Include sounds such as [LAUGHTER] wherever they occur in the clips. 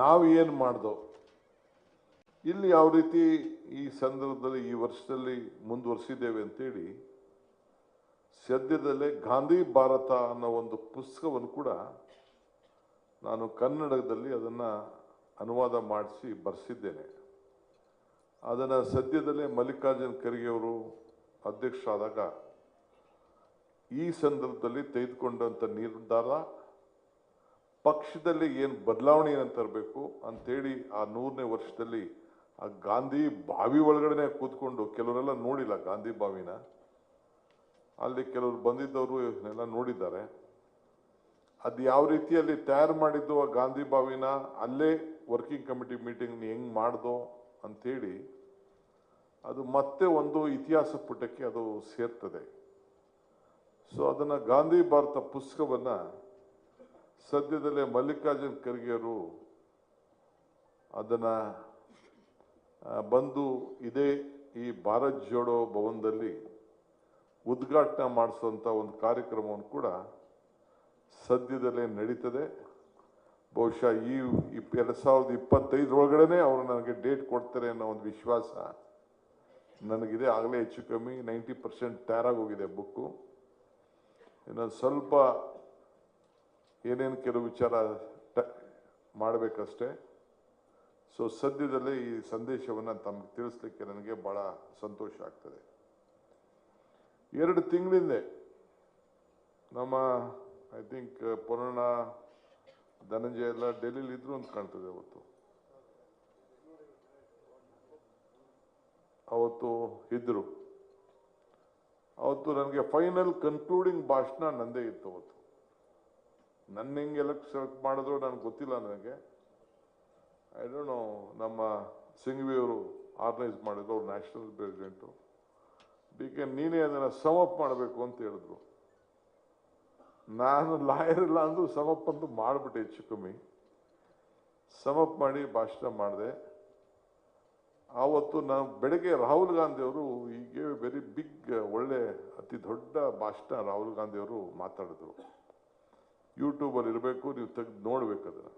ನಾವು ಏನು ಮಾಡ್ದೋ. ಇಲ್ಲಿ ಯಾವ ರೀತಿ ಈ ಸಂದರ್ಭದಲ್ಲಿ ಈ ವರ್ಷದಲ್ಲಿ ಮುಂದುವರಿಸಿದ್ದೇವೆ ಅಂತೇಳಿ, ಸದ್ಯದಲ್ಲೇ ಗಾಂಧಿ ಭಾರತ ಅನ್ನೋ ಒಂದು ಪುಸ್ತಕವನ್ನು ಕೂಡ ನಾನು ಕನ್ನಡದಲ್ಲಿ ಅದನ್ನು ಅನುವಾದ ಮಾಡಿಸಿ ಬರೆಸಿದ್ದೇನೆ. ಅದನ್ನು ಸದ್ಯದಲ್ಲೇ ಮಲ್ಲಿಕಾರ್ಜುನ್ ಖರ್ಗೆ ಅವರು ಅಧ್ಯಕ್ಷರಾದಾಗ ಈ ಸಂದರ್ಭದಲ್ಲಿ ತೆಗೆದುಕೊಂಡಂಥ ನಿರ್ಧಾರ ಪಕ್ಷದಲ್ಲಿ ಏನು ಬದಲಾವಣೆ ಏನಂತ ತರಬೇಕು ಅಂತೇಳಿ ಆ ನೂರನೇ ವರ್ಷದಲ್ಲಿ ಆ ಗಾಂಧಿ ಬಾವಿ ಒಳಗಡೆ ಕೂತ್ಕೊಂಡು ಕೆಲವರೆಲ್ಲ ನೋಡಿಲ್ಲ, ಗಾಂಧಿ ಬಾವಿನ. ಅಲ್ಲಿ ಕೆಲವರು ಬಂದಿದ್ದವರು ಎಲ್ಲ ನೋಡಿದ್ದಾರೆ. ಅದು ಯಾವ ರೀತಿಯಲ್ಲಿ ತಯಾರು ಮಾಡಿದ್ದು ಆ ಗಾಂಧಿ ಬಾವಿನ, ಅಲ್ಲೇ ವರ್ಕಿಂಗ್ ಕಮಿಟಿ ಮೀಟಿಂಗ್ ಹೆಂಗೆ ಮಾಡ್ದೋ ಅಂತೇಳಿ ಅದು ಮತ್ತೆ ಒಂದು ಇತಿಹಾಸ ಪುಟಕ್ಕೆ ಅದು ಸೇರ್ತದೆ. ಸೊ ಅದನ್ನು ಗಾಂಧಿ ಭಾರತ ಪುಸ್ತಕವನ್ನು ಸದ್ಯದಲ್ಲೇ ಮಲ್ಲಿಕಾರ್ಜುನ್ ಖರ್ಗೆಯವರು ಅದನ್ನು ಬಂದು ಇದೇ ಈ ಭಾರತ್ ಜೋಡೋ ಭವನದಲ್ಲಿ ಉದ್ಘಾಟನೆ ಮಾಡಿಸುವಂಥ ಒಂದು ಕಾರ್ಯಕ್ರಮವನ್ನು ಕೂಡ ಸದ್ಯದಲ್ಲೇ ನಡೀತದೆ. ಬಹುಶಃ ಈ ಇಪ್ ಎರಡು ಸಾವಿರದ ಇಪ್ಪತ್ತೈದರೊಳಗಡೆ ಅವರು ನನಗೆ ಡೇಟ್ ಕೊಡ್ತಾರೆ ಅನ್ನೋ ಒಂದು ವಿಶ್ವಾಸ ನನಗಿದೆ. ಆಗಲೇ ಹೆಚ್ಚು ಕಮ್ಮಿ ನೈಂಟಿ ಪರ್ಸೆಂಟ್ ತಯಾರಾಗೋಗಿದೆ ಬುಕ್ಕು. ಇನ್ನೊಂದು ಸ್ವಲ್ಪ ಏನೇನು ಕೆಲವು ವಿಚಾರ ಟ ಮಾಡಬೇಕಷ್ಟೇ. ಸೊ ಸದ್ಯದಲ್ಲೇ ಈ ಸಂದೇಶವನ್ನು ತಮಗೆ ತಿಳಿಸ್ಲಿಕ್ಕೆ ನನಗೆ ಭಾಳ ಸಂತೋಷ ಆಗ್ತದೆ. ಎರಡು ತಿಂಗಳಿಂದೆ ನಮ್ಮ ಐ ಥಿಂಕ್ ಪುರಾಣ ಧನಂಜಯ ಎಲ್ಲ ಡೆಲ್ಲಿಲಿ ಇದ್ರು ಅಂತ ಕಾಣ್ತದೆ ಅವತ್ತು. ಅವತ್ತು ಇದ್ರು. ಅವತ್ತು ನನಗೆ ಫೈನಲ್ ಕನ್ಕ್ಲೂಡಿಂಗ್ ಭಾಷಣ ನಂದೇ ಇತ್ತು ಅವತ್ತು. ನನ್ನ ಹೆಂಗೆ ಎಲೆಕ್ಟ್ ಸೆಲೆಕ್ಟ್ ಮಾಡಿದ್ರು, ನನಗೆ ಗೊತ್ತಿಲ್ಲ ನನಗೆ. ಐ ಡೋಂಟ್ ನೋ ನಮ್ಮ ಸಿಂಗ್ವಿ ಅವರು ಆರ್ಗನೈಸ್ ಮಾಡಿದ್ರು, ಅವ್ರು ನ್ಯಾಷನಲ್ ಪ್ರೆಸಿಡೆಂಟು ಡಿ ಕೆ ನೀನೇ ಅದನ್ನು ಸಮಪ್ ಮಾಡಬೇಕು ಅಂತ ಹೇಳಿದ್ರು. ನಾನು ಲಾಯರ್ ಇಲ್ಲ ಅಂದು ಸಮಪ್ ಅಂತ ಮಾಡಿಬಿಟ್ಟೆ ಹೆಚ್ಚು ಕಮ್ಮಿ. ಸಮಪ್ ಮಾಡಿ ಭಾಷಣ ಮಾಡಿದೆ. ಆವತ್ತು ನಾನು ಬೆಳಗ್ಗೆ ರಾಹುಲ್ ಗಾಂಧಿ ಅವರು ಹೀಗೆ ವೆರಿ ಬಿಗ್ ಒಳ್ಳೆ, ಅತಿ ದೊಡ್ಡ ಭಾಷಣ ರಾಹುಲ್ ಗಾಂಧಿ ಅವರು ಮಾತಾಡಿದ್ರು. ಯೂಟ್ಯೂಬಲ್ಲಿ ಇರಬೇಕು, ನೀವು ತೆಗೆದು ನೋಡಬೇಕು ಅದನ್ನು.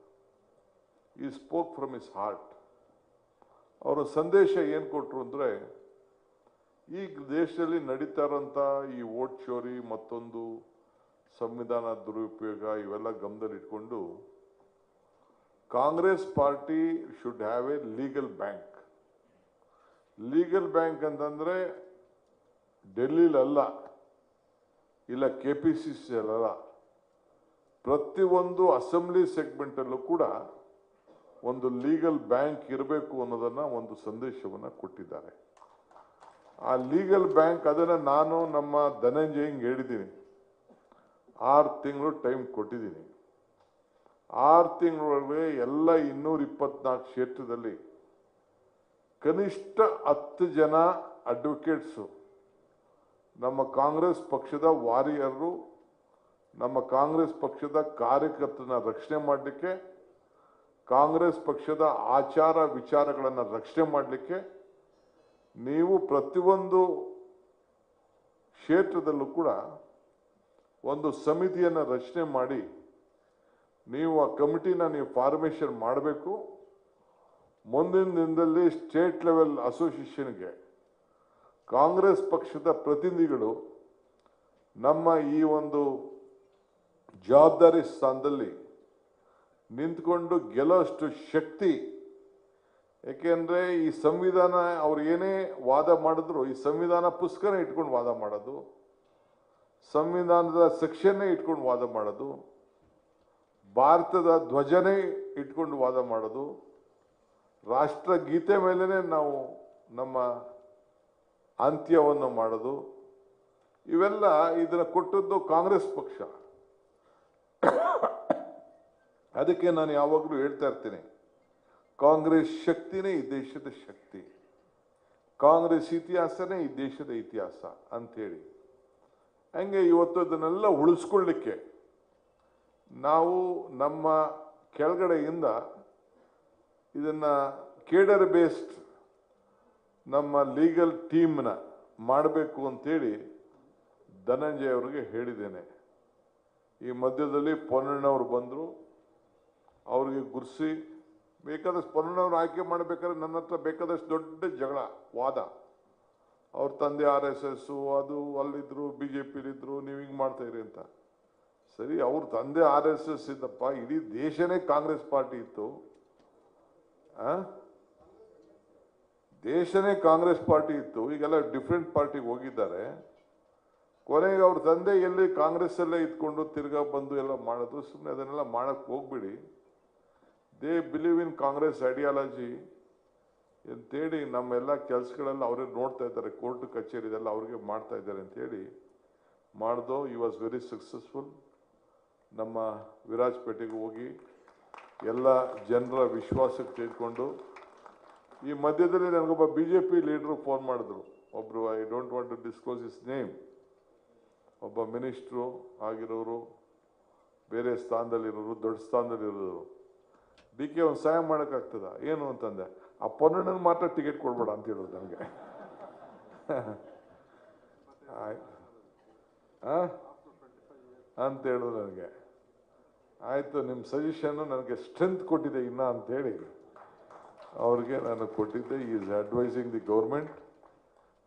ಈ ಸ್ಪೋಕ್ ಫ್ರಮ್ ಇಸ್ ಹಾರ್ಟ್ ಅವರ ಸಂದೇಶ ಏನು ಕೊಟ್ಟರು ಅಂದರೆ ಈ ದೇಶದಲ್ಲಿ ನಡೀತಾ ಇರೋಂಥ ಈ ಓಟ್ ಚೋರಿ, ಮತ್ತೊಂದು ಸಂವಿಧಾನ ದುರುಪಯೋಗ ಇವೆಲ್ಲ ಗಮನದಲ್ಲಿ ಇಟ್ಕೊಂಡು, Congress party should have a legal bank legal bank ಅಂತಂದರೆ, ಡೆಲ್ಲಿಲಲ್ಲ, ಇಲ್ಲ ಕೆ ಪಿ ಸಿ ಸಿ ಅಲ್ಲ ಪ್ರತಿಯೊಂದು ಅಸೆಂಬ್ಲಿ ಸೆಗ್ಮೆಂಟಲ್ಲೂ ಕೂಡ ಒಂದು ಲೀಗಲ್ ಬ್ಯಾಂಕ್ ಇರಬೇಕು ಅನ್ನೋದನ್ನ ಒಂದು ಸಂದೇಶವನ್ನು ಕೊಟ್ಟಿದ್ದಾರೆ. ಆ ಲೀಗಲ್ ಬ್ಯಾಂಕ್ ಅದನ್ನು ನಾನು ನಮ್ಮ ಧನಂಜಯಂಗೆ ಹೇಳಿದ್ದೀನಿ ಆರು ತಿಂಗಳು ಟೈಮ್ ಕೊಟ್ಟಿದ್ದೀನಿ ಆರು ತಿಂಗಳೊಳಗೆ ಎಲ್ಲ ಇನ್ನೂರ ಇಪ್ಪತ್ನಾಲ್ಕು ಕ್ಷೇತ್ರದಲ್ಲಿ ಕನಿಷ್ಠ ಹತ್ತು ಜನ ಅಡ್ವೊಕೇಟ್ಸು ನಮ್ಮ ಕಾಂಗ್ರೆಸ್ ಪಕ್ಷದ ವಾರಿಯರು ನಮ್ಮ ಕಾಂಗ್ರೆಸ್ ಪಕ್ಷದ ಕಾರ್ಯಕರ್ತನ ರಕ್ಷಣೆ ಮಾಡಲಿಕ್ಕೆ, ಕಾಂಗ್ರೆಸ್ ಪಕ್ಷದ ಆಚಾರ ವಿಚಾರಗಳನ್ನು ರಕ್ಷಣೆ ಮಾಡಲಿಕ್ಕೆ, ನೀವು ಪ್ರತಿಯೊಂದು ಕ್ಷೇತ್ರದಲ್ಲೂ ಕೂಡ ಒಂದು ಸಮಿತಿಯನ್ನು ರಚನೆ ಮಾಡಿ, ನೀವು ಆ ಕಮಿಟಿನ ನೀವು ಫಾರ್ಮೇಷನ್ ಮಾಡಬೇಕು. ಮುಂದಿನ ದಿನದಲ್ಲಿ ಸ್ಟೇಟ್ ಲೆವೆಲ್ ಅಸೋಸಿಯೇಷನ್ಗೆ ಕಾಂಗ್ರೆಸ್ ಪಕ್ಷದ ಪ್ರತಿನಿಧಿಗಳು ನಮ್ಮ ಈ ಒಂದು ಜವಾಬ್ದಾರಿ ಸ್ಥಾನದಲ್ಲಿ ನಿಂತ್ಕೊಂಡು ಗೆಲ್ಲೋಷ್ಟು ಶಕ್ತಿ. ಏಕೆಂದರೆ ಈ ಸಂವಿಧಾನ ಅವ್ರು ಏನೇ ವಾದ ಮಾಡಿದ್ರು, ಈ ಸಂವಿಧಾನ ಪುಸ್ತಕನೇ ಇಟ್ಕೊಂಡು ವಾದ ಮಾಡೋದು, ಸಂವಿಧಾನದ ಸೆಕ್ಷನ್ನೇ ಇಟ್ಕೊಂಡು ವಾದ ಮಾಡೋದು, ಭಾರತದ ಧ್ವಜನೇ ಇಟ್ಕೊಂಡು ವಾದ ಮಾಡೋದು ರಾಷ್ಟ್ರಗೀತೆ ಮೇಲೇ ನಾವು ನಮ್ಮ ಅಂತ್ಯವನ್ನು ಮಾಡೋದು, ಇವೆಲ್ಲ ಇದನ್ನು ಕೊಟ್ಟದ್ದು ಕಾಂಗ್ರೆಸ್ ಪಕ್ಷ. ಅದಕ್ಕೆ ನಾನು ಯಾವಾಗಲೂ ಹೇಳ್ತಾ ಇರ್ತೇನೆ. ಕಾಂಗ್ರೆಸ್ ಶಕ್ತಿನೇ ಈ ದೇಶದ ಶಕ್ತಿ. ಕಾಂಗ್ರೆಸ್ ಇತಿಹಾಸನೇ ಈ ದೇಶದ ಇತಿಹಾಸ ಅಂಥೇಳಿ. ಹಂಗೆ ಇವತ್ತು ಅದನ್ನೆಲ್ಲ ಉಳಿಸ್ಕೊಳ್ಳಿಕ್ಕೆ ನಾವು ನಮ್ಮ ಕೆಳಗಡೆಯಿಂದ ಇದನ್ನು ಕೇಡರ್ ಬೇಸ್ಡ್ ನಮ್ಮ ಲೀಗಲ್ ಟೀಮ್ನ ಮಾಡಬೇಕು ಅಂತೇಳಿ ಧನಂಜಯ ಅವರಿಗೆ ಹೇಳಿದ್ದೇನೆ. ಈ ಮಧ್ಯದಲ್ಲಿ ಪೊನ್ನಣ್ಣವ್ರು ಬಂದರು. ಅವ್ರಿಗೆ ಗುರ್ಸಿ ಬೇಕಾದಷ್ಟು ಪೊನ್ನಣ್ಣವ್ರು ಆಯ್ಕೆ ಮಾಡಬೇಕಾದ್ರೆ ನನ್ನ ಹತ್ರ ಬೇಕಾದಷ್ಟು ದೊಡ್ಡ ಜಗಳ, ವಾದ. ಅವ್ರ ತಂದೆ ಆರ್ ಎಸ್ ಎಸ್ಸು ಅದು ಅಲ್ಲಿದ್ರು, ಬಿ ಜೆ ಪಿಲಿದ್ರು, ನೀವು ಹಿಂಗೆ ಮಾಡ್ತಾಯಿರಿ ಅಂತ. ಸರಿ, ಅವ್ರ ತಂದೆ ಆರ್ ಎಸ್ ಎಸ್ ಇದ್ದಪ್ಪ, ಇಡೀ ದೇಶನೇ ಕಾಂಗ್ರೆಸ್ ಪಾರ್ಟಿ ಇತ್ತು? ದೇಶನೇ ಕಾಂಗ್ರೆಸ್ ಪಾರ್ಟಿ ಇತ್ತು, ಈಗೆಲ್ಲ ಡಿಫ್ರೆಂಟ್ ಪಾರ್ಟಿಗೆ ಹೋಗಿದ್ದಾರೆ. ಕೊನೆಗೆ ಅವ್ರ ತಂದೆ ಎಲ್ಲಿ ಕಾಂಗ್ರೆಸ್ ಎಲ್ಲ ಇದ್ಕೊಂಡು ತಿರ್ಗಾ ಬಂದು ಎಲ್ಲ ಮಾಡೋದು ಸುಮ್ಮನೆ ಅದನ್ನೆಲ್ಲ ಮಾಡಕ್ ಹೋಗ್ಬಿಡಿ. They believe in Congress ideology ಅಂತೇಳಿ ನಮ್ಮೆಲ್ಲ ಕೆಲಸಗಳೆಲ್ಲ ಅವರೇ ನೋಡ್ತಾ ಇದ್ದಾರೆ. ಕೋರ್ಟ್ ಕಚೇರಿ ಇದೆಲ್ಲ ಅವ್ರಿಗೆ ಮಾಡ್ತಾ ಇದ್ದಾರೆ ಅಂತೇಳಿ ಮಾಡ್ದೋ ಈ ವಾಸ್ ವೆರಿ ಸಕ್ಸಸ್ಫುಲ್ ನಮ್ಮ ವಿರಾಜಪೇಟೆಗೆ ಹೋಗಿ ಎಲ್ಲ ಜನರ ವಿಶ್ವಾಸಕ್ಕೆ ತೆಗೆದುಕೊಂಡು ಈ ಮಧ್ಯದಲ್ಲಿ ನನಗೊಬ್ಬ B J P leader phone ಮಾಡಿದ್ರು. ಒಬ್ಬರು I don't want to disclose is name ಒಬ್ಬ ಮಿನಿಸ್ಟ್ರು ಆಗಿರೋರು, ಬೇರೆ ಸ್ಥಾನದಲ್ಲಿರೋರು, ದೊಡ್ಡ ಸ್ಥಾನದಲ್ಲಿರೋರು. ಡಿ ಕೆ ಒಂದು ಸಹಾಯ ಮಾಡೋಕ್ಕಾಗ್ತದ? ಏನು ಅಂತಂದೆ? ಆ ಪೊನ್ನಣ್ಣನ ಮಾತ್ರ ಟಿಕೆಟ್ ಕೊಡ್ಬೇಡ ಅಂತ ಹೇಳೋದು ನನಗೆ? [LAUGHS] ಅಂತ ಹೇಳೋದು ನನಗೆ. ಆಯಿತು ನಿಮ್ಮ ಸಜೆಷನ್ನು ನನಗೆ ಸ್ಟ್ರೆಂತ್ ಕೊಟ್ಟಿದೆ ಇನ್ನ ಅಂತೇಳಿ ಅವ್ರಿಗೆ ನಾನು ಕೊಟ್ಟಿದ್ದೆ ಈಸ್ ಅಡ್ವೈಸಿಂಗ್ ದಿ ಗೌರ್ಮೆಂಟ್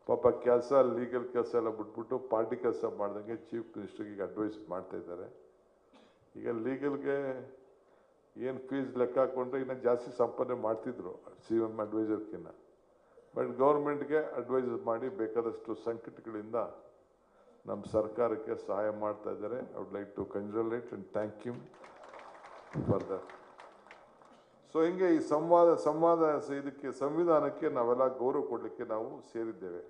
ಪಾಪ ಕೆಲಸ ಲೀಗಲ್ ಕೆಲಸ ಎಲ್ಲ ಬಿಟ್ಬಿಟ್ಟು ಪಾರ್ಟಿ ಕೆಲಸ ಮಾಡ್ದಂಗೆ ಚೀಫ್ ಮಿನಿಸ್ಟರ್ಗೆ ಅಡ್ವೈಸ್ ಮಾಡ್ತಾ ಇದ್ದಾರೆ. ಈಗ ಲೀಗಲ್ಗೆ ಏನು ಫೀಸ್ ಲೆಕ್ಕ ಹಾಕ್ಕೊಂಡ್ರೆ ಇನ್ನೂ ಜಾಸ್ತಿ ಸಂಪಾದನೆ ಮಾಡ್ತಿದ್ರು ಸಿ ಎಂ ಅಡ್ವೈಸರ್ಕಿನ್ನ ಬಟ್ ಗೌರ್ಮೆಂಟ್ಗೆ ಅಡ್ವೈಸ್ ಮಾಡಿ ಬೇಕಾದಷ್ಟು ಸಂಕಟಗಳಿಂದ ನಮ್ಮ ಸರ್ಕಾರಕ್ಕೆ ಸಹಾಯ ಮಾಡ್ತಾ ಇದ್ದಾರೆ. I would like to congratulate and thank you for the so ಹಿಂಗೆ ಈ ಸಂವಾದ ಸಂವಾದ ಇದಕ್ಕೆ, ಸಂವಿಧಾನಕ್ಕೆ ನಾವೆಲ್ಲ ಗೌರವ ಕೊಡಲಿಕ್ಕೆ ನಾವು ಸೇರಿದ್ದೇವೆ.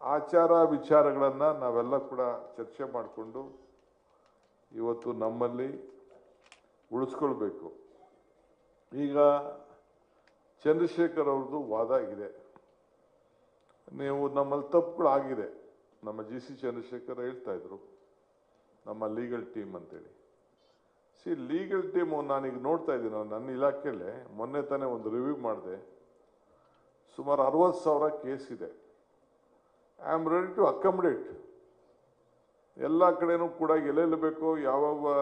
ಆಚಾರ ವಿಚಾರಗಳನ್ನು ನಾವೆಲ್ಲ ಕೂಡ ಚರ್ಚೆ ಮಾಡಿಕೊಂಡು ಇವತ್ತು ನಮ್ಮಲ್ಲಿ ಉಳಿಸ್ಕೊಳ್ಬೇಕು. ಈಗ ಚಂದ್ರಶೇಖರ್ ಅವ್ರದ್ದು ವಾದ ಇದೆ ನೀವು ನಮ್ಮಲ್ಲಿ ತಪ್ಪುಗಳು ಆಗಿದೆ. ನಮ್ಮ ಜಿ ಸಿ ಚಂದ್ರಶೇಖರ್ ಹೇಳ್ತಾ ಇದ್ರು, ನಮ್ಮ ಲೀಗಲ್ ಟೀಮ್ ಅಂತೇಳಿ. ಸಿ, ಲೀಗಲ್ ಟೀಮು ನಾನೀಗ ನೋಡ್ತಾ ಇದ್ದೀನಿ ನನ್ನ ಇಲಾಖೆಯಲ್ಲೇ ಮೊನ್ನೆ ತಾನೇ ಒಂದು ರಿವ್ಯೂ ಮಾಡಿದೆ. ಸುಮಾರು ಅರವತ್ತು ಸಾವಿರ ಕೇಸ್ ಇದೆ. I am ready to accommodate ಎಲ್ಲ ಕಡೆನೂ ಕೂಡ ಎಲ್ಲೆಲ್ಲಿ ಬೇಕೋ ಯಾವ್ಯಾವ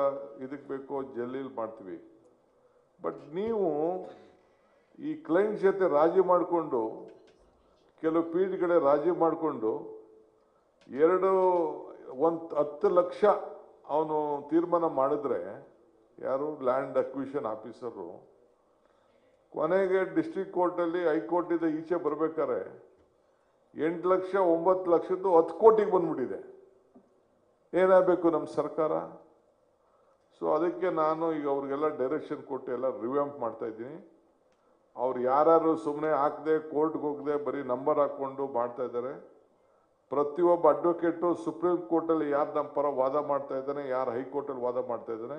ಇದಕ್ಕೆ ಬೇಕೋ ಜಲ್ಲಿಲಿ ಮಾಡ್ತೀವಿ. ಬಟ್ ನೀವು ಈ ಕ್ಲೈಂಟ್ ಜೊತೆ ರಾಜಿ ಮಾಡಿಕೊಂಡು, ಕೆಲವು ಪೀಠಗಳೇ ರಾಜಿ ಮಾಡಿಕೊಂಡು, ಎರಡು, ಒಂದು ಹತ್ತು ಲಕ್ಷ ಅವನು ತೀರ್ಮಾನ ಮಾಡಿದ್ರೆ, ಯಾರು? Land acquisition officer. ಕೊನೆಗೆ ಡಿಸ್ಟ್ರಿಕ್ಟ್ ಕೋರ್ಟಲ್ಲಿ ಹೈಕೋರ್ಟಿಂದ ಈಚೆ ಬರ್ಬೇಕಾದ್ರೆ ಎಂಟು ಲಕ್ಷ ಒಂಬತ್ತು ಲಕ್ಷದ್ದು ಹತ್ತು ಕೋಟಿಗೆ ಬಂದ್ಬಿಟ್ಟಿದೆ. ಏನಾಗಬೇಕು ನಮ್ಮ ಸರ್ಕಾರ? ಸೊ ಅದಕ್ಕೆ ನಾನು ಈಗ ಅವ್ರಿಗೆಲ್ಲ ಡೈರೆಕ್ಷನ್ ಕೊಟ್ಟು ಎಲ್ಲ ರಿವ್ಯಾಂಪ್ ಮಾಡ್ತಾ ಇದ್ದೀನಿ. ಅವ್ರು ಯಾರು ಸುಮ್ಮನೆ ಹಾಕದೆ ಕೋರ್ಟ್ಗೆ ಹೋಗದೆ, ಬರೀ ನಂಬರ್ ಹಾಕ್ಕೊಂಡು ಮಾಡ್ತಾ ಇದ್ದಾರೆ. ಪ್ರತಿಯೊಬ್ಬ ಅಡ್ವೊಕೇಟು ಸುಪ್ರೀಂ ಕೋರ್ಟಲ್ಲಿ ಯಾರು ನಮ್ಮ ಪರ ವಾದ ಮಾಡ್ತಾ ಇದ್ದಾನೆ, ಯಾರು ಹೈಕೋರ್ಟಲ್ಲಿ ವಾದ ಮಾಡ್ತಾ ಇದ್ದಾನೆ,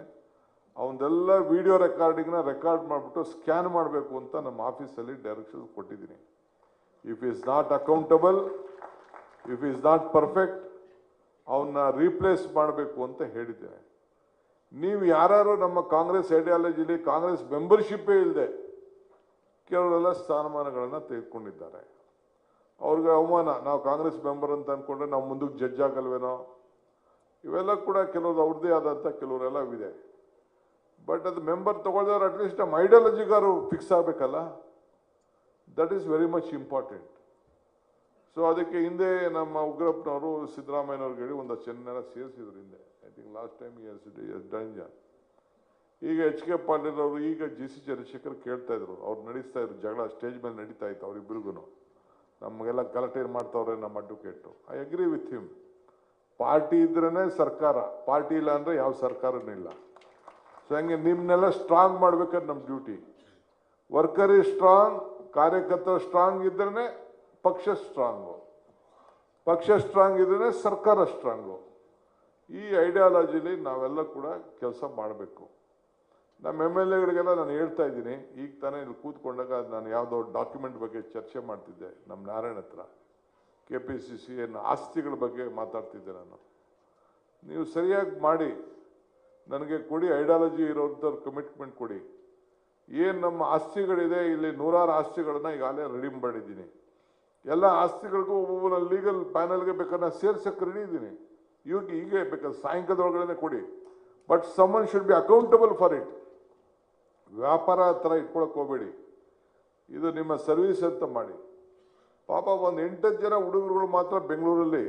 ಅವನ್ನೆಲ್ಲ ವಿಡಿಯೋ ರೆಕಾರ್ಡಿಂಗ್ನ ರೆಕಾರ್ಡ್ ಮಾಡಿಬಿಟ್ಟು ಸ್ಕ್ಯಾನ್ ಮಾಡಬೇಕು ಅಂತ ನಮ್ಮ ಆಫೀಸಲ್ಲಿ ಡೈರೆಕ್ಷನ್ ಕೊಟ್ಟಿದ್ದೀನಿ. If is not accountable if is not perfect ಅವನ್ನ ರೀಪ್ಲೇಸ್ ಮಾಡಬೇಕು ಅಂತ ಹೇಳಿದ್ದೇನೆ ನೀವು ಯಾರು ನಮ್ಮ ಕಾಂಗ್ರೆಸ್ ಐಡಿಯಾಲಜಿಲಿ ಕಾಂಗ್ರೆಸ್ ಮೆಂಬರ್ಶಿಪ್ಪೇ ಇಲ್ಲದೆ ಕೆಲವರೆಲ್ಲ ಸ್ಥಾನಮಾನಗಳನ್ನು ತೆಗೆದುಕೊಂಡಿದ್ದಾರೆ. ಅವ್ರಿಗೆ ಅವಮಾನ, ನಾವು ಕಾಂಗ್ರೆಸ್ ಮೆಂಬರ್ ಅಂತ ಅಂದ್ಕೊಂಡ್ರೆ ನಾವು ಮುಂದಕ್ಕೆ ಜಡ್ಜ್ ಆಗಲ್ವೇನೋ? ಇವೆಲ್ಲ ಕೂಡ ಕೆಲವ್ರು ಅವ್ರದ್ದೇ ಆದಂಥ ಕೆಲವರೆಲ್ಲ ಇದೆ. ಬಟ್ ಅದು ಮೆಂಬರ್ ತಗೊಳ್ದವ್ರು ಅಟ್ಲೀಸ್ಟ್ ನಮ್ಮ ಐಡಿಯಾಲಜಿಗಾರು fix ಆಗಬೇಕಲ್ಲ? That is very much important so ಅದಕ್ಕೆ ಹಿಂದೆ ನಮ್ಮ ಉಗ್ರಪ್ಪನವರು ಸಿದ್ದರಾಮಯ್ಯನವ್ರಿಗೆ ಹೇಳಿ ಒಂದು ಚೆನ್ನಾಗಿ ಸೇರಿಸಿದ್ರು ಹಿಂದೆ. I think last time S ಡಂಜ ಈಗ ಎಚ್ ಕೆ ಪಾಟೀಲ್ ಅವರು, ಈಗ ಜಿ ಸಿ ಚಂದ್ರಶೇಖರ್ ಕೇಳ್ತಾ ಇದ್ರು. ಅವ್ರು ನಡೆಸ್ತಾ ಇದ್ರು. ಜಗಳ ಸ್ಟೇಜ್ ಮೇಲೆ ನಡೀತಾ ಇತ್ತು ಅವ್ರಿಬ್ರಿಗೂ ನಮಗೆಲ್ಲ ಗಲಾಟೆ ಮಾಡ್ತಾವ್ರೆ ನಮ್ಮ advocate I agree with him party ಇದ್ರೇ ಸರ್ಕಾರ. ಪಾರ್ಟಿ ಇಲ್ಲ ಅಂದರೆ ಯಾವ ಸರ್ಕಾರನೂ ಇಲ್ಲ. ಸೊ ಹಂಗೆ ನಿಮ್ಮನ್ನೆಲ್ಲ ಸ್ಟ್ರಾಂಗ್ ಮಾಡ್ಬೇಕಾದ್ರೆ ನಮ್ಮ ಡ್ಯೂಟಿ ವರ್ಕರ್ ಈಸ್ ಸ್ಟ್ರಾಂಗ್ ಕಾರ್ಯಕರ್ತ ಸ್ಟ್ರಾಂಗ್ ಇದ್ರೇ ಪಕ್ಷ ಸ್ಟ್ರಾಂಗು, ಪಕ್ಷ ಸ್ಟ್ರಾಂಗ್ ಇದ್ರೇ ಸರ್ಕಾರ ಸ್ಟ್ರಾಂಗು. ಈ ಐಡಿಯಾಲಜಿಲಿ ನಾವೆಲ್ಲ ಕೂಡ ಕೆಲಸ ಮಾಡಬೇಕು. ನಮ್ಮ ಎಂ ಎಲ್ ಎಗಳಿಗೆಲ್ಲ ನಾನು ಹೇಳ್ತಾ ಇದ್ದೀನಿ, ಈಗ ತಾನೇ ಇಲ್ಲಿ ಕೂತ್ಕೊಂಡಾಗ ನಾನು ಯಾವುದೋ ಡಾಕ್ಯುಮೆಂಟ್ ಬಗ್ಗೆ ಚರ್ಚೆ ಮಾಡ್ತಿದ್ದೆ, ನಮ್ಮ ನಾರಾಯಣ ಹತ್ರ. ಕೆ ಪಿ ಸಿ ಸಿ ಏನು ಆಸ್ತಿಗಳ ಬಗ್ಗೆ ಮಾತಾಡ್ತಿದ್ದೆ ನಾನು. ನೀವು ಸರಿಯಾಗಿ ಮಾಡಿ, ನನಗೆ ಕೊಡಿ, ಐಡಿಯಾಲಜಿ ಇರೋಂಥವ್ರು ಕಮಿಟ್ಮೆಂಟ್ ಕೊಡಿ. ಏನು ನಮ್ಮ ಆಸ್ತಿಗಳಿದೆ, ಇಲ್ಲಿ ನೂರಾರು ಆಸ್ತಿಗಳನ್ನ ಈಗಾಗಲೇ ರೆಡಿ ಮಾಡಿದ್ದೀನಿ. ಎಲ್ಲ ಆಸ್ತಿಗಳಿಗೂ ಒಬ್ಬೊಬ್ಬನ ಲೀಗಲ್ ಪ್ಯಾನಲ್ಗೆ ಬೇಕನ್ನ ಸೇರ್ಸಕ್ಕೆ ರೆಡಿ ಇದ್ದೀನಿ. ಇವಾಗ ಹೀಗೆ ಬೇಕಾದ್ರೆ ಸಾಯಂಕಾಲದೊಳಗಡೆ ಕೊಡಿ. But someone should be accountable for it ವ್ಯಾಪಾರ ಹತ್ರ ಇಟ್ಕೊಳಕ್ಕೆ ಹೋಗಬೇಡಿ. ಇದು ನಿಮ್ಮ ಸರ್ವಿಸ್ ಅಂತ ಮಾಡಿ. ಪಾಪ ಒಂದು ಎಂಟತ್ತು ಜನ ಹುಡುಗರುಗಳು ಮಾತ್ರ ಬೆಂಗಳೂರಲ್ಲಿ.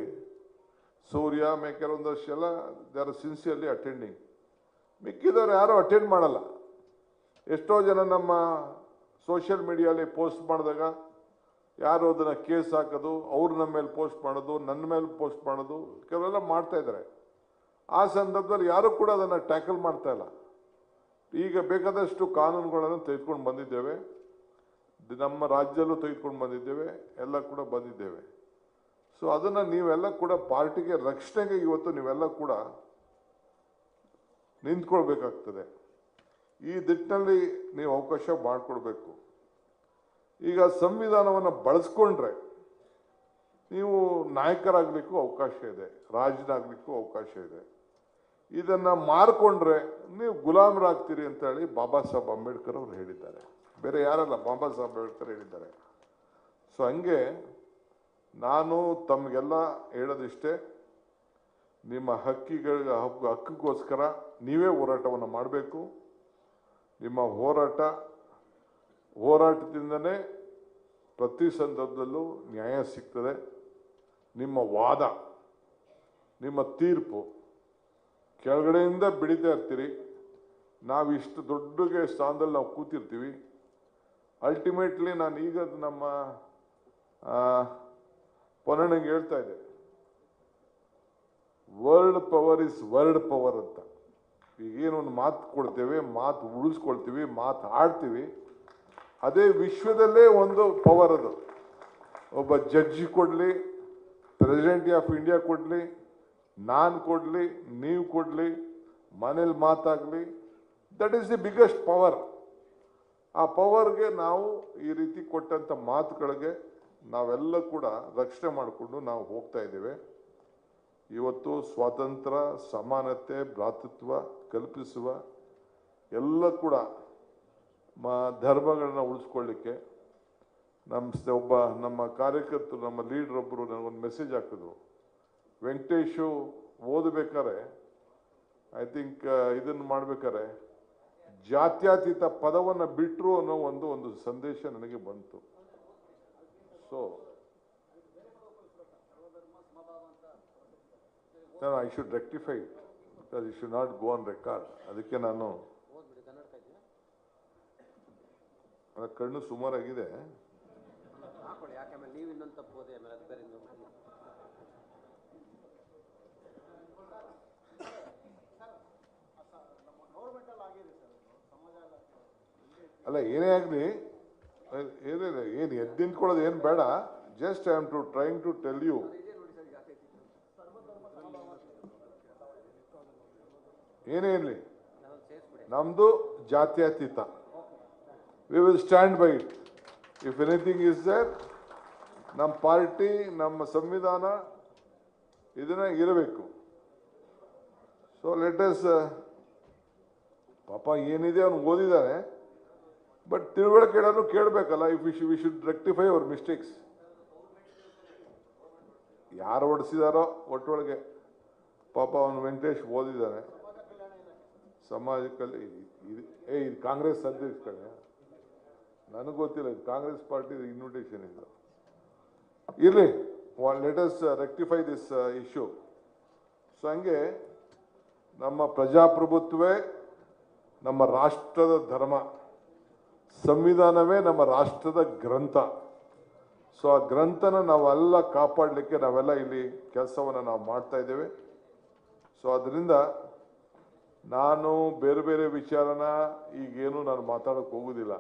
ಸೂರ್ಯ ಮೇ ಒಂದಷ್ಟು ಎಲ್ಲ ದೇ ಆರ್ ಸಿನ್ಸಿಯರ್ಲಿ ಅಟೆಂಡಿಂಗ್ ಮಿಕ್ಕಿದವ್ರು ಯಾರೂ ಅಟೆಂಡ್ ಮಾಡಲ್ಲ. ಎಷ್ಟೋ ಜನ ನಮ್ಮ ಸೋಷಿಯಲ್ ಮೀಡಿಯಲ್ಲಿ ಪೋಸ್ಟ್ ಮಾಡಿದಾಗ ಯಾರು ಅದನ್ನು ಕೇಸ್ ಹಾಕೋದು, ಅವ್ರು ನಮ್ಮ ಮೇಲೆ ಪೋಸ್ಟ್ ಮಾಡೋದು, ನನ್ನ ಮೇಲೆ ಪೋಸ್ಟ್ ಮಾಡೋದು, ಕೆಲವೆಲ್ಲ ಮಾಡ್ತಾ ಇದ್ದಾರೆ. ಆ ಸಂದರ್ಭದಲ್ಲಿ ಯಾರೂ ಕೂಡ ಅದನ್ನು ಟ್ಯಾಕಲ್ ಮಾಡ್ತಾ ಇಲ್ಲ. ಈಗ ಬೇಕಾದಷ್ಟು ಕಾನೂನುಗಳನ್ನು ತೆಗೆದುಕೊಂಡು ಬಂದಿದ್ದೇವೆ. ನಮ್ಮ ರಾಜ್ಯದಲ್ಲೂ ತೆಗೆದುಕೊಂಡು ಬಂದಿದ್ದೇವೆ, ಎಲ್ಲ ಕೂಡ ಬಂದಿದ್ದೇವೆ. ಸೊ ಅದನ್ನು ನೀವೆಲ್ಲ ಕೂಡ ಪಾರ್ಟಿಗೆ ರಕ್ಷಣೆಗೆ ಇವತ್ತು ನೀವೆಲ್ಲ ಕೂಡ ನಿಂತ್ಕೊಳ್ಬೇಕಾಗ್ತದೆ. ಈ ದಿಟ್ಟಿನಲ್ಲಿ ನೀವು ಅವಕಾಶ ಮಾಡಿಕೊಡ್ಬೇಕು. ಈಗ ಸಂವಿಧಾನವನ್ನು ಬಳಸ್ಕೊಂಡ್ರೆ ನೀವು ನಾಯಕರಾಗಲಿಕ್ಕೂ ಅವಕಾಶ ಇದೆ, ರಾಜನಾಗಲಿಕ್ಕೂ ಅವಕಾಶ ಇದೆ. ಇದನ್ನು ಮಾರ್ಕೊಂಡ್ರೆ ನೀವು ಗುಲಾಮರಾಗ್ತೀರಿ ಅಂತ ಹೇಳಿ ಬಾಬಾ ಸಾಹೇಬ್ ಅಂಬೇಡ್ಕರ್ ಅವರು ಹೇಳಿದ್ದಾರೆ. ಬೇರೆ ಯಾರಲ್ಲ, ಬಾಬಾ ಸಾಹೇಬ್ ಅಂಬೇಡ್ಕರ್ ಹೇಳಿದ್ದಾರೆ. ಸೊ ಹಂಗೆ ನಾನು ತಮಗೆಲ್ಲ ಹೇಳೋದಿಷ್ಟೇ, ನಿಮ್ಮ ಹಕ್ಕಿಗಳ ಹಕ್ಕು ಹಕ್ಕಿಗೋಸ್ಕರ ನೀವೇ ಹೋರಾಟವನ್ನು ಮಾಡಬೇಕು. ನಿಮ್ಮ ಹೋರಾಟ, ಹೋರಾಟದಿಂದನೇ ಪ್ರತಿ ಸಂದರ್ಭದಲ್ಲೂ ನ್ಯಾಯ ಸಿಗ್ತದೆ. ನಿಮ್ಮ ವಾದ, ನಿಮ್ಮ ತೀರ್ಪು ಕೆಳಗಡೆಯಿಂದ ಬಿಡಿತಾ ಇರ್ತೀರಿ. ನಾವು ಇಷ್ಟು ದೊಡ್ಡಗೆ ಸ್ಥಾನದಲ್ಲಿ ನಾವು ಕೂತಿರ್ತೀವಿ. ಅಲ್ಟಿಮೇಟ್ಲಿ ನಾನು ಈಗ ನಮ್ಮ ಪೊನ್ನಣ್ಣಂಗೆ ಹೇಳ್ತಾ ಇದ್ದೆ. World power is world power ಅಂತ. ಈಗೇನು ಒಂದು ಮಾತು ಕೊಡ್ತೇವೆ, ಮಾತು ಉಳಿಸ್ಕೊಳ್ತೀವಿ, ಮಾತು ಆಡ್ತೀವಿ. ಅದೇ ವಿಶ್ವದಲ್ಲೇ ಒಂದು ಪವರ್ ಅದು. ಒಬ್ಬ ಜಡ್ಜಿ ಕೊಡಲಿ ಪ್ರೆಸಿಡೆಂಟ್ ಆಫ್ ಇಂಡಿಯಾ ಕೊಡಲಿ, ನಾನು ಕೊಡಲಿ, ನೀವು ಕೊಡಲಿ, ಮನೇಲಿ ಮಾತಾಗಲಿ that is the biggest power ಆ ಪವರ್ಗೆ ನಾವು ಈ ರೀತಿ ಕೊಟ್ಟಂಥ ಮಾತುಗಳಿಗೆ ನಾವೆಲ್ಲ ಕೂಡ ರಕ್ಷಣೆ ಮಾಡಿಕೊಂಡು ನಾವು ಹೋಗ್ತಾ ಇದ್ದೇವೆ. ಇವತ್ತು ಸ್ವಾತಂತ್ರ್ಯ ಸಮಾನತೆ, ಭ್ರಾತೃತ್ವ ಕಲ್ಪಿಸುವ ಎಲ್ಲ ಕೂಡ ಮ, ಧರ್ಮಗಳನ್ನ ಉಳಿಸ್ಕೊಳ್ಳಿಕ್ಕೆ ನಮ್ಮ ಒಬ್ಬ ನಮ್ಮ ಕಾರ್ಯಕರ್ತರು, ನಮ್ಮ ಲೀಡರ್ ಒಬ್ಬರು ನನಗೊಂದು ಮೆಸೇಜ್ ಹಾಕಿದ್ರು. ವೆಂಕಟೇಶು ಓದಬೇಕಾರೆ ಐ ಥಿಂಕ್ ಇದನ್ನು ಮಾಡ್ಬೇಕಾರೆ, ಜಾತ್ಯತೀತ ಪದವನ್ನು ಬಿಟ್ಟರು ಅನ್ನೋ ಒಂದು ಒಂದು ಸಂದೇಶ ನನಗೆ ಬಂತು. ಸೊ ನಾನು I should rectify because you should not go on record ಅದಕ್ಕೆ ನಾನು ನನ್ನ ಕಣ್ಣು ಸುಮಾರಾಗಿದೆ ಅಲ್ಲ ಏನೇ ಆಗಲಿ ಏನೇ ಏನು ಎದ್ದು ನಿಂತ್ಕೊಳ್ಳೋದು ಏನು ಬೇಡ. Just I am to trying to tell you ಏನೇ ಇರಲಿ. ನಮ್ಮದು ಜಾತ್ಯತೀತ we will stand by it if anything is there ನಮ್ಮ ಪಾರ್ಟಿ, ನಮ್ಮ ಸಂವಿಧಾನ ಇದನ್ನ ಇರಬೇಕು. ಸೊ ಲೆಟಸ್ ಪಾಪ ಏನಿದೆ ಅವನು ಓದಿದ್ದಾನೆ ಬಟ್ ತಿಳುವಳಿಕೆ ಹೇಳೋನು ಕೇಳಬೇಕಲ್ಲ if we should rectify our mistakes ಯಾರು ಓಡಿಸಿದಾರೋ ಒಟ್ಟೊಳಗೆ. ಪಾಪ ಅವನು ವೆಂಕಟೇಶ್ ಓದಿದ್ದಾನೆ ಸಮಾಜದಲ್ಲಿ ಇದು ಏ, ಇದು ಕಾಂಗ್ರೆಸ್ ಅಧ್ಯಕ್ಷ ಕಣೆ ನನಗೆ ಗೊತ್ತಿಲ್ಲ, ಇದು ಕಾಂಗ್ರೆಸ್ ಪಾರ್ಟಿ ಇನ್ವಿಟೇಷನ್ ಇದು. ಇರಲಿ let's rectify this issue so ಹಂಗೆ ನಮ್ಮ ಪ್ರಜಾಪ್ರಭುತ್ವವೇ ನಮ್ಮ ರಾಷ್ಟ್ರದ ಧರ್ಮ, ಸಂವಿಧಾನವೇ ನಮ್ಮ ರಾಷ್ಟ್ರದ ಗ್ರಂಥ. ಸೊ ಆ ಗ್ರಂಥನ ನಾವೆಲ್ಲ ಕಾಪಾಡಲಿಕ್ಕೆ ನಾವೆಲ್ಲ ಇಲ್ಲಿ ಕೆಲಸವನ್ನು ನಾವು ಮಾಡ್ತಾ ಇದ್ದೇವೆ. ಸೊ ಅದರಿಂದ ನಾನು ಬೇರೆ ಬೇರೆ ವಿಚಾರನ ಈಗೇನು ನಾನು ಮಾತಾಡೋಕೆ ಹೋಗೋದಿಲ್ಲ.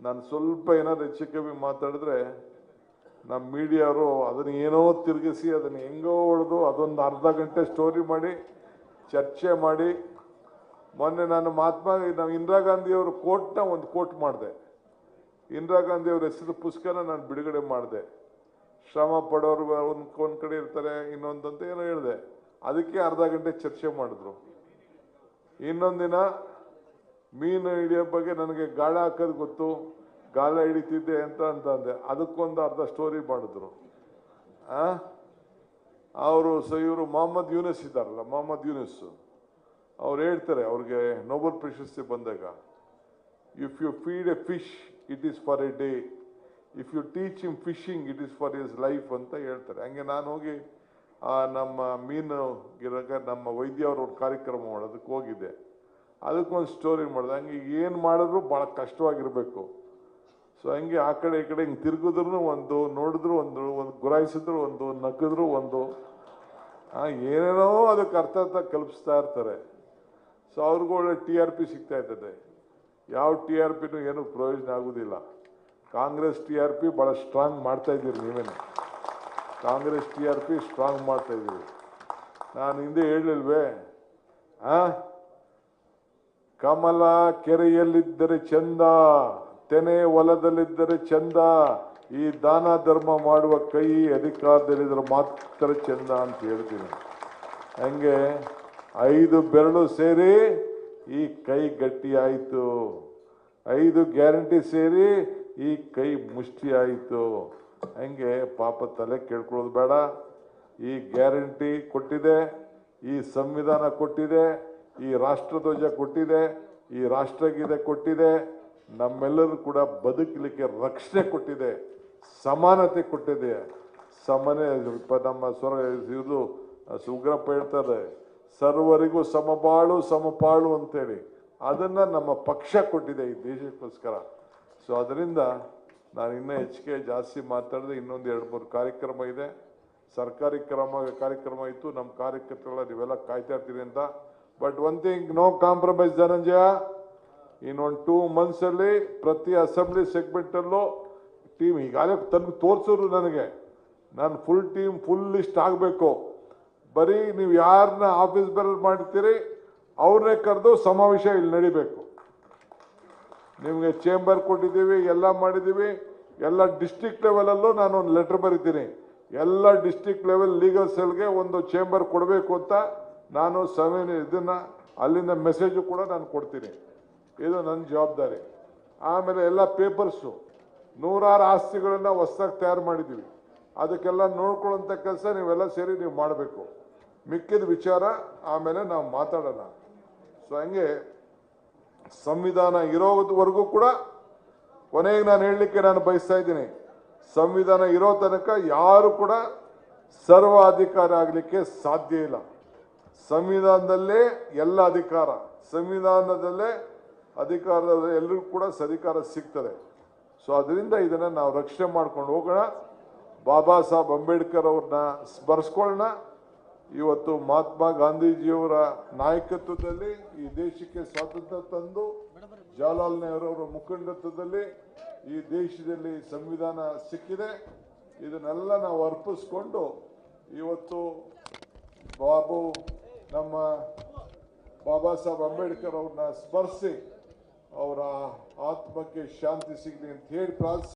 ನಾನು ಸ್ವಲ್ಪ ಏನಾದ್ರು ಹೆಚ್ಚು ಕಮ್ಮಿ ಮಾತಾಡಿದ್ರೆ ನಮ್ಮ ಮೀಡಿಯಾವರು ಅದನ್ನ ಏನೋ ತಿರುಗಿಸಿ ಅದನ್ನು ಹೆಂಗೋ ಹೊಡೆದು ಅದೊಂದು ಅರ್ಧ ಗಂಟೆ ಸ್ಟೋರಿ ಮಾಡಿ, ಚರ್ಚೆ ಮಾಡಿ. ಮೊನ್ನೆ ನಾನು ಮಹಾತ್ಮ, ನಾವು ಇಂದಿರಾ ಗಾಂಧಿಯವರು ಕೋಟ್ನ ಒಂದು ಕೋಟ್ ಮಾಡಿದೆ. ಇಂದಿರಾ ಗಾಂಧಿ ಅವ್ರ ಹೆಸರು ಪುಸ್ತಕನ ನಾನು ಬಿಡುಗಡೆ ಮಾಡಿದೆ. ಶ್ರಮ ಪಡೋರು ಒಂದು ಒಂದು ಕಡೆ ಇರ್ತಾರೆ ಇನ್ನೊಂದಂತ ಏನೋ ಹೇಳಿದೆ. ಅದಕ್ಕೆ ಅರ್ಧ ಗಂಟೆ ಚರ್ಚೆ ಮಾಡಿದ್ರು. ಇನ್ನೊಂದಿನ ಮೀನು ಹಿಡಿಯೋ ಬಗ್ಗೆ ನನಗೆ ಗಾಳ ಹಾಕೋದು ಗೊತ್ತು, ಗಾಳ ಹಿಡಿತಿದ್ದೆ ಅಂತ ಅಂತ ಅಂದೆ ಅದಕ್ಕೊಂದು ಅರ್ಧ ಸ್ಟೋರಿ ಮಾಡಿದ್ರು. ಅವರು ಸ, ಇವರು ಮೊಹಮ್ಮದ್ ಯೂನಿಸ್ ಇದ್ದಾರಲ್ಲ, ಮೊಹಮ್ಮದ್ ಯೂನಿಸ್. ಅವ್ರು ಹೇಳ್ತಾರೆ, ಅವ್ರಿಗೆ ನೋಬಲ್ ಪ್ರಶಸ್ತಿ ಬಂದಾಗ if you feed a fish it is for a day if you teach him fishing it is for his life ಅಂತ ಹೇಳ್ತಾರೆ. ಹಂಗೆ ನಾನು ಹೋಗಿ ನಮ್ಮ ಮೀನು ಗಿರಕ ನಮ್ಮ ವೈದ್ಯ ಅವ್ರ ಒಂದು ಕಾರ್ಯಕ್ರಮ ಮಾಡೋದಕ್ಕೆ ಹೋಗಿದ್ದೆ ಅದಕ್ಕೊಂದು ಸ್ಟೋರಿ ಮಾಡಿದೆ. ಹಂಗೆ ಏನು ಮಾಡಿದ್ರು ಭಾಳ ಕಷ್ಟವಾಗಿರಬೇಕು. ಸೊ ಹಂಗೆ ಆ ಕಡೆ ಈ ಕಡೆ ಹಿಂಗೆ ತಿರುಗಿದ್ರು ಒಂದು, ನೋಡಿದ್ರು ಒಂದು ಒಂದು ಗುರಾಯಿಸಿದ್ರು ಒಂದು, ನಕ್ಕಿದ್ರು ಒಂದು. ಏನೇನೋ ಅದಕ್ಕೆ ಅರ್ಥ ಅರ್ಥ ಕಲ್ಪಿಸ್ತಾ ಇರ್ತಾರೆ. ಸೊ ಅವ್ರಿಗೂ ಒಳ್ಳೆ ಟಿ ಆರ್ ಪಿ ಸಿಗ್ತಾ ಇರ್ತದೆ ಯಾವ ಟಿ ಆರ್ ಪಿನೂ ಏನು ಪ್ರಯೋಜನ ಆಗೋದಿಲ್ಲ. ಕಾಂಗ್ರೆಸ್ ಟಿ ಆರ್ ಪಿ ಭಾಳ ಸ್ಟ್ರಾಂಗ್ ಮಾಡ್ತಾ ಇದ್ದೀರಿ ನೀವೇನೆ. Congress T R P strong ಮಾಡ್ತಾ ಇದ್ದೀವಿ. ನಾನು ಹಿಂದೆ ಹೇಳಲಿಲ್ವೇ? ಆ? ಕಮಲ ಕೆರೆಯಲ್ಲಿದ್ದರೆ ಚಂದ, ತೆನೆ ಹೊಲದಲ್ಲಿದ್ದರೆ ಚಂದ, ಈ ದಾನ ಧರ್ಮ ಮಾಡುವ ಕೈ ಅಧಿಕಾರದಲ್ಲಿದ್ದರೆ ಮಾತ್ರ ಚಂದ ಅಂತ ಹೇಳ್ತೀನಿ. ಹಂಗೆ ಐದು ಬೆರಳು ಸೇರಿ ಈ ಕೈ ಗಟ್ಟಿ ಆಯಿತು. ಐದು ಗ್ಯಾರಂಟಿ ಸೇರಿ ಈ ಕೈ ಮುಷ್ಟಿ ಆಯಿತು. ಹಂಗೆ ಪಾಪ ತಲೆ ಕೇಳ್ಕೊಳ್ಳೋದು ಬೇಡ. ಈ ಗ್ಯಾರಂಟಿ ಕೊಟ್ಟಿದೆ, ಈ ಸಂವಿಧಾನ ಕೊಟ್ಟಿದೆ, ಈ ರಾಷ್ಟ್ರಧ್ವಜ ಕೊಟ್ಟಿದೆ, ಈ ರಾಷ್ಟ್ರಗೀತೆ ಕೊಟ್ಟಿದೆ. ನಮ್ಮೆಲ್ಲರೂ ಕೂಡ ಬದುಕಲಿಕ್ಕೆ ರಕ್ಷಣೆ ಕೊಟ್ಟಿದೆ, ಸಮಾನತೆ ಕೊಟ್ಟಿದೆ. ಸಮಾನ ನಮ್ಮ ಸ್ವರ ಇದು ಸುಗ್ರಪ್ಪ ಹೇಳ್ತಾರೆ, ಸರ್ವರಿಗೂ ಸಮಬಾಳು, ಸಮಪಾಳು ಅಂತೇಳಿ. ಅದನ್ನು ನಮ್ಮ ಪಕ್ಷ ಕೊಟ್ಟಿದೆ ಈ ದೇಶಕ್ಕೋಸ್ಕರ. ಸೊ ಅದರಿಂದ ನಾನು ಇನ್ನೂ ಹೆಚ್ಚಿಗೆ ಜಾಸ್ತಿ ಮಾತಾಡಿದೆ ಇನ್ನೊಂದು ಎರಡು ಮೂರು ಕಾರ್ಯಕ್ರಮ ಇದೆ. ಸರ್ಕಾರಿ ಕ್ರಮ, ಕಾರ್ಯಕ್ರಮ ಇತ್ತು. ನಮ್ಮ ಕಾರ್ಯಕರ್ತರೆಲ್ಲ ನೀವೆಲ್ಲ ಕಾಯ್ತಾ ಇರ್ತೀರಿ ಅಂತ. But one thing no compromise Dhananjaya. ಇನ್ನೊಂದು ಟೂ ಮಂತ್ಸಲ್ಲಿ ಪ್ರತಿ ಅಸೆಂಬ್ಲಿ ಸೆಗ್ಮೆಂಟಲ್ಲೂ ಟೀಮ್ ಈಗಾಗಲೇ ತಂದು ತೋರಿಸಿದ್ರು ನನಗೆ. ನಾನು ಫುಲ್ ಟೀಮ್ ಫುಲ್ ಲಿಸ್ಟ್ ಆಗಬೇಕು. ಬರೀ ನೀವು ಯಾರನ್ನ ಆಫೀಸ್ ಬೇರೆ ಮಾಡ್ತೀರಿ, ಅವ್ರನ್ನೇ ಕರೆದು ಸಮಾವೇಶ ಇಲ್ಲಿ ನಡಿಬೇಕು. ನಿಮಗೆ ಚೇಂಬರ್ ಕೊಟ್ಟಿದ್ದೀವಿ, ಎಲ್ಲ ಮಾಡಿದ್ದೀವಿ. ಎಲ್ಲ ಡಿಸ್ಟಿಕ್ ಲೆವೆಲಲ್ಲೂ ನಾನು ಒಂದು ಲೆಟರ್ ಬರಿತೀನಿ. ಎಲ್ಲ ಡಿಸ್ಟಿಕ್ ಲೆವೆಲ್ ಲೀಗಲ್ ಸೆಲ್ಗೆ ಒಂದು ಚೇಂಬರ್ ಕೊಡಬೇಕು ಅಂತ ನಾನು ಸಮಯ ಇದನ್ನು ಅಲ್ಲಿಂದ ಮೆಸೇಜು ಕೂಡ ನಾನು ಕೊಡ್ತೀನಿ. ಇದು ನನ್ನ ಜವಾಬ್ದಾರಿ. ಆಮೇಲೆ ಎಲ್ಲ ಪೇಪರ್ಸು ನೂರಾರು ಆಸ್ತಿಗಳನ್ನು ಹೊಸ್ದಾಗಿ ತಯಾರು ಮಾಡಿದ್ದೀವಿ. ಅದಕ್ಕೆಲ್ಲ ನೋಡ್ಕೊಳ್ಳೋಂಥ ಕೆಲಸ ನೀವೆಲ್ಲ ಸೇರಿ ನೀವು ಮಾಡಬೇಕು. ಮಿಕ್ಕಿದ ವಿಚಾರ, ಆಮೇಲೆ ನಾವು ಮಾತಾಡೋಣ. ಸೊ ಹಂಗೆ ಸಂವಿಧಾನ ಇರೋವರೆಗೂ ಕೂಡ ಕೊನೆಗೆ ನಾನು ಹೇಳಲಿಕ್ಕೆ ನಾನು ಬಯಸ್ತಾ ಇದ್ದೀನಿ. ಸಂವಿಧಾನ ಇರೋ ತನಕ ಯಾರು ಕೂಡ ಸರ್ವ ಅಧಿಕಾರ ಆಗಲಿಕ್ಕೆ ಸಾಧ್ಯ ಇಲ್ಲ. ಸಂವಿಧಾನದಲ್ಲೇ ಎಲ್ಲ ಅಧಿಕಾರ, ಸಂವಿಧಾನದಲ್ಲೇ ಅಧಿಕಾರದ ಎಲ್ಲರಿಗೂ ಕೂಡ ಸರಿಕಾರ ಸಿಗ್ತದೆ. ಸೊ ಅದರಿಂದ ಇದನ್ನು ನಾವು ರಕ್ಷಣೆ ಮಾಡ್ಕೊಂಡು ಹೋಗೋಣ. ಬಾಬಾ ಸಾಹೇಬ್ ಅಂಬೇಡ್ಕರ್ ಅವ್ರನ್ನ ಸ್ಮರಿಸ್ಕೊಳ್ಳೋಣ. ಇವತ್ತು ಮಹಾತ್ಮ ಗಾಂಧೀಜಿಯವರ ನಾಯಕತ್ವದಲ್ಲಿ ಈ ದೇಶಕ್ಕೆ ಸ್ವಾತಂತ್ರ್ಯ ತಂದು ಜವಾಹರ್ಲಾಲ್ ನೆಹರು ಅವರ ಮುಖಂಡತ್ವದಲ್ಲಿ ಈ ದೇಶದಲ್ಲಿ ಸಂವಿಧಾನ ಸಿಕ್ಕಿದೆ. ಇದನ್ನೆಲ್ಲ ನಾವು ಅರ್ಪಿಸ್ಕೊಂಡು ಇವತ್ತು ಬಾಬು, ನಮ್ಮ ಬಾಬಾ ಸಾಹೇಬ್ ಅಂಬೇಡ್ಕರ್ ಅವ್ರನ್ನ ಸ್ಮರಿಸಿ ಅವರ ಆತ್ಮಕ್ಕೆ ಶಾಂತಿ ಸಿಗಲಿ ಅಂತ ಹೇಳಿ ಪ್ರಾರ್ಥಿಸಿ.